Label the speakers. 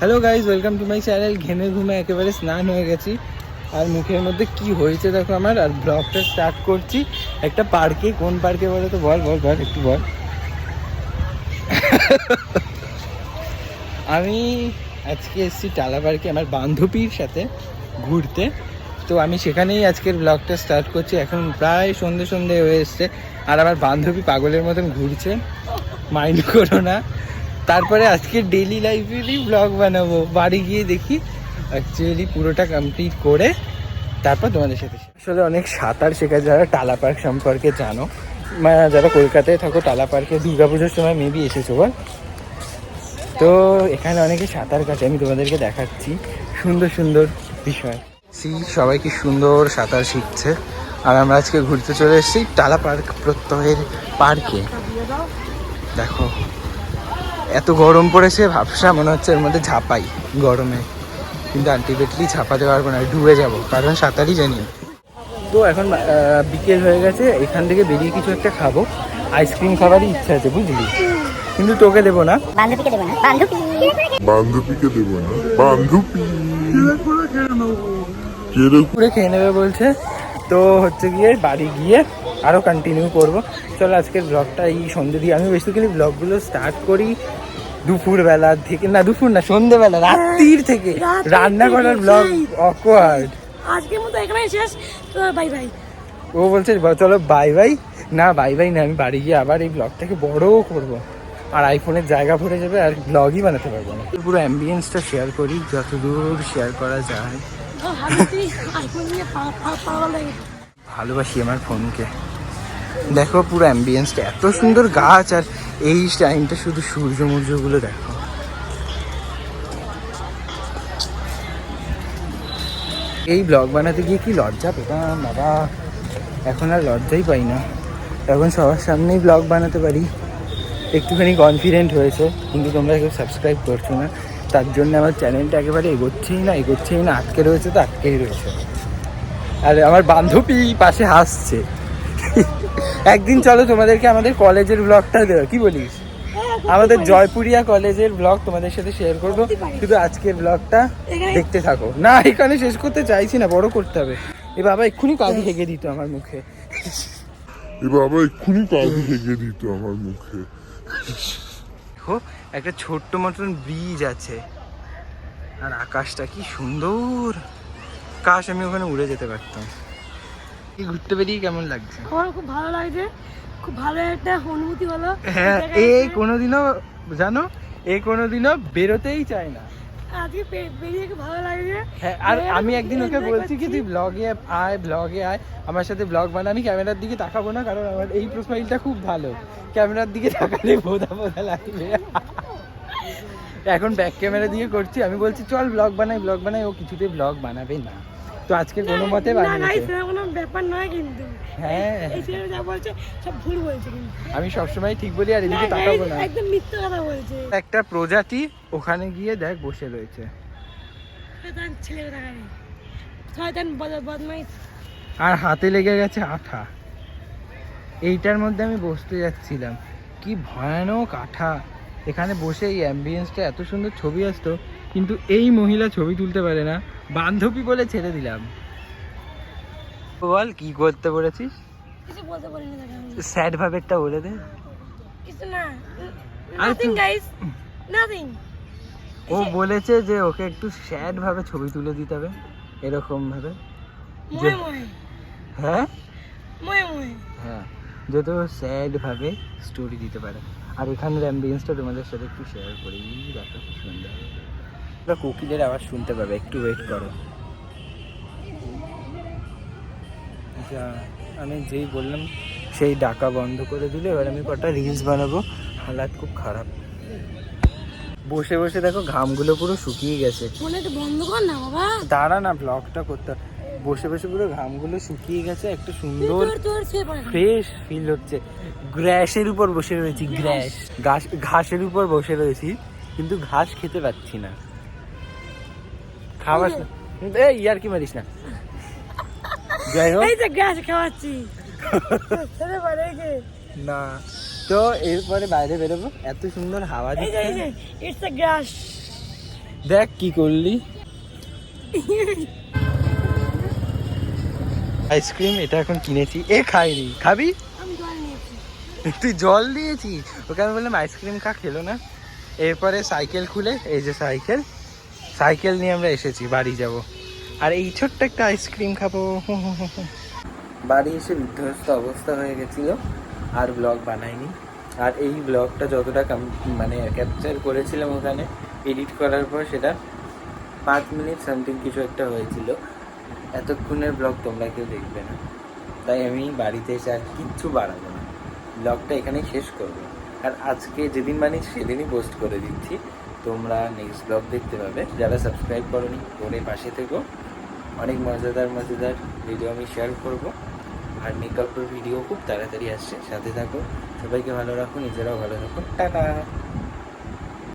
Speaker 1: Hello guys welcome to my channel ঘেমে ঘুমে একেবারে স্নান হয়ে গেছি। আর মুখের মধ্যে কি হয়েছে দেখো আমার, আর ব্লগটা স্টার্ট করছি। একটা পার্কে কোন পার্কে বলো তো বল বল বল, একটু বল। আমি আজকে এসেছি টালা পার্কে আমার বান্ধবীর সাথে ঘুরতে। তো আমি সেখানেই আজকের ব্লগটা স্টার্ট করছি। এখন প্রায় সন্ধে সন্ধে হয়ে এসছে। আর আমার বান্ধবী পাগলের মতন ঘুরছে। মাইন্ড করো না। তারপরে আজকে ডেলি লাইফেরই ব্লগ বানাবো। বাড়ি গিয়ে দেখি অ্যাকচুয়ালি পুরোটা কমপ্লিট করে তারপর তোমাদের সাথে আসলে অনেক সাঁতার শেখা যারা টালা পার্ক সম্পর্কে জানো। মানে যারা কলকাতায় থাকো, টালা পার্কে দুর্গাপুজোর সময় মেবি এসেছ, বল। তো এখানে অনেকে সাঁতার কাটে, আমি তোমাদেরকে দেখাচ্ছি। সুন্দর সুন্দর বিষয়। সি, সবাই কি সুন্দর সাঁতার শিখছে। আর আমরা আজকে ঘুরতে চলে এসেছি টালা পার্ক প্রত্যয়ের পার্কে দেখো। এত গরম পড়েছে ভাবসা মনে হচ্ছে এর মধ্যে ঝাপাই গরমে। কিন্তু আলটিমেটলি ঝাপাতে পারব না ডুবে যাব কারণ সাঁতারই জানি। না। তো এখন বিকেল হয়ে গেছে এখান থেকে বেরিয়ে কিছু একটা খাব। আইসক্রিম খাবারই ইচ্ছা আছে বুঝলি? কিন্তু তোকে দেবো না।
Speaker 2: বান্ধবীকে দেবো না। বান্ধবী।
Speaker 3: বান্ধবীকে দেবো না। বান্ধবী।
Speaker 1: পুরো খেয়ে নেবে বলছে। তো হচ্ছে গিয়ে বাড়ি গিয়ে আরও কন্টিনিউ করব। চলো আজকের ব্লগটা এই সন্ধ্যে দিয়ে। আমি বেসিক্যালি ব্লগগুলো স্টার্ট করি দুপুরবেলা থেকে। না দুপুর না সন্ধ্যেবেলা রাত্রির থেকে। রান্না করার ব্লগ। অকওয়ার্ড
Speaker 4: আজকের মতো এখানে শেষ। তো বাই বাই
Speaker 1: ও বলছে চলো বাই বাই না বাই বাই না আমি বাড়ি গিয়ে আবার এই ব্লগটাকে বড়ও করব। আর আইফোনের জায়গা ভরে যাবে আর ব্লগই বানাতে পারব না। পুরো অ্যাম্বিয়েন্সটা শেয়ার করি যতদূর শেয়ার করা যায়। ভালোবাসি আমার ফোনকে। দেখো পুরো অ্যাম্বিয়েন্সটা এত সুন্দর গাছ আর এই টাইমটা শুধু সূর্য মূর্যগুলো দেখো। এই ব্লগ বানাতে গিয়ে কি লজ্জা পেতাম, বাবা। এখন আর লজ্জাই পাই না। এখন সবার সামনেই ব্লগ বানাতে পারি। একটুখানি কনফিডেন্ট হয়েছে, কিন্তু তোমরা কেউ সাবস্ক্রাইব করছ না। তার জন্য আমার চ্যানেলটা একেবারে এগোচ্ছেই না এগোচ্ছেই না আটকে রয়েছে তো আটকেই রয়েছে। আর আমার বান্ধবী পাশে হাসছে। একদিন চলো তোমাদেরকে আমাদের কলেজের ব্লগটা দেবো কি বলিস? আমাদের জয়পুরিয়া কলেজের ব্লগ তোমাদের সাথে শেয়ার করব। শুধু আজকের ব্লগটা দেখতে থাকো। না এখানে শেষ করতে চাইছি না বড় করতে হবে। এ বাবা এক্ষুনি কাজে হেগে দিত আমার মুখে।
Speaker 3: এ বাবা এক্ষুনি কাজে হেগে দিত আমার মুখে।
Speaker 1: দেখো একটা ছোট্ট মতন ব্রিজ আছে। আর আকাশটা কি সুন্দর। কাশ আমি ওখানে উড়ে যেতে পারতাম। এই ঘুরতে বেরিয়ে কেমন লাগছে?
Speaker 4: আমার খুব ভালো লাগছে। খুব ভালো একটা অনুভূতি হলো।
Speaker 1: হ্যাঁ এই কোনোদিনও জানো এই কোনোদিনও বেরোতেই চায় না।
Speaker 4: আজকে বেরিয়ে ভালো লাগছে
Speaker 1: হ্যাঁ আর আমি একদিন ওকে বলছি কি তুই ব্লগে আয় ব্লগে আয়। আমার সাথে ব্লগ বানা আমি ক্যামেরার দিকে তাকাবো না কারণ আমার এই প্রোফাইলটা খুব ভালো। ক্যামেরার দিকে তাকালে বোধা বোধা লাগবে। এখন ব্যাক ক্যামেরা দিয়ে করছি। আমি বলছি চল ব্লগ বানাই ব্লগ বানাই। ও কিছুতে ব্লগ বানাবে না। তো আজকে কোনো মতে
Speaker 4: না না
Speaker 1: বানিয়েছে
Speaker 4: কোনো ব্যাপার নয় কিন্তু।
Speaker 1: হ্যাঁ।
Speaker 4: এই ছেলে যা বলছে সব ভুল বলছে
Speaker 1: আমি সবসময় ঠিক বলি আর এদিকে তাকাবো না।
Speaker 4: একদম মিথ্যে কথা বলছে।
Speaker 1: একটা প্রজাতি ওখানে গিয়ে দেখ বসে রয়েছে।
Speaker 4: শয়তান ছেলে টাকা শয়তান বদ- বদমাইশ।
Speaker 1: আর হাতে লেগে গেছে আঠা। এইটার মধ্যে আমি বসতে যাচ্ছিলাম। কি ভয়ানক আঠা। এখানে বসে এই অ্যাম্বিয়েন্সটা এত সুন্দর ছবি আসতো কিন্তু এই মহিলা ছবি তুলতে পারে না। বান্ধবী বলে ছেড়ে দিলাম। বল কি করতে পেরেছিস
Speaker 4: কিছু বলতে পারিনি
Speaker 1: স্যাড ভাবেরটা বলে দে।
Speaker 4: কিছু না। নাথিং গাইস নাথিং
Speaker 1: ও বলেছে যে ওকে একটু স্যাড ভাবে ছবি তুলে দিতে হবে এরকম ভাবে। হ্যাঁ? হ্যাঁ। যাতে স্যাড ভাবে স্টোরি দিতে পারে। আর এখানের অ্যাম্বিয়েন্সটা তোমাদের সাথে একটু শেয়ার করি। দেখো কি সুন্দর। তোমরা কোকিলের আওয়াজ শুনতে পাবে একটু ওয়েট করো। যা আমি যেই বললাম সেই ডাকা বন্ধ করে দিলে এবার আমি কটা রিলস বানাবো। হালাত খুব খারাপ। বসে বসে দেখো ঘামগুলো পুরো শুকিয়ে গেছে।
Speaker 4: মনে একটু বন্ধ কর না বাবা।
Speaker 1: দাঁড়া না ব্লগটা করতে হবে। বসে বসে পুরো ঘামগুলো শুকিয়ে গেছে একটা সুন্দর
Speaker 4: পড়ে
Speaker 1: ফ্রেশ ফিল হচ্ছে। গ্র্যাসের উপর বসে রয়েছি গ্র্যাস ঘাস ঘাসের উপর বসে রয়েছি কিন্তু ঘাস খেতে পাচ্ছি না। খাওয়াস না। এই ইয়ার কি মারিস না। যাই হোক।
Speaker 4: এই যে গ্যাস খাওয়াচ্ছি।
Speaker 1: না। তো এরপরে বাইরে বেরোবো। এত সুন্দর হাওয়া দিচ্ছে।
Speaker 4: ইটস আ গ্যাস
Speaker 1: দেখ কি করলি। আইসক্রিম এটা এখন কিনেছি। এ খাইনি। খাবি? তুই জল দিয়েছিস ওকে আমি বললাম আইসক্রিম খা খেলো না। এরপরে সাইকেল খুলে এই যে সাইকেল সাইকেল নিয়ে আমরা এসেছি বাড়ি যাব। আর এই ছোট্ট একটা আইসক্রিম খাব। বাড়ি এসে বিধ্বস্ত অবস্থা হয়ে গেছিল আর ব্লগ বানাইনি। আর এই ব্লগটা যতটা কাম- মানে ক্যাপচার করেছিলাম ওখানে এডিট করার পর সেটা পাঁচ মিনিট সামথিং কিছু একটা হয়েছিল। এতক্ষণের ব্লগ তোমরা কেউ দেখবে না। তাই আমি বাড়িতে এসে আর কিচ্ছু বাড়াবো না। ব্লগটা এখানেই শেষ করব। আর আজকে যেদিন বানিয়েছি, সেদিনই পোস্ট করে দিচ্ছি। তোমরা নেক্সট ব্লগ দেখতে পাবে। যারা সাবস্ক্রাইব করনি, করে পাশে থেকো। অনেক মজাদার মজাদার ভিডিও আমি শেয়ার করব। আর মেকআপের ভিডিও খুব তাড়াতাড়ি আসছে। সাথে থাকো। সবাইকে ভালো রাখো, নিজেরাও ভালো থাকো। টাটা!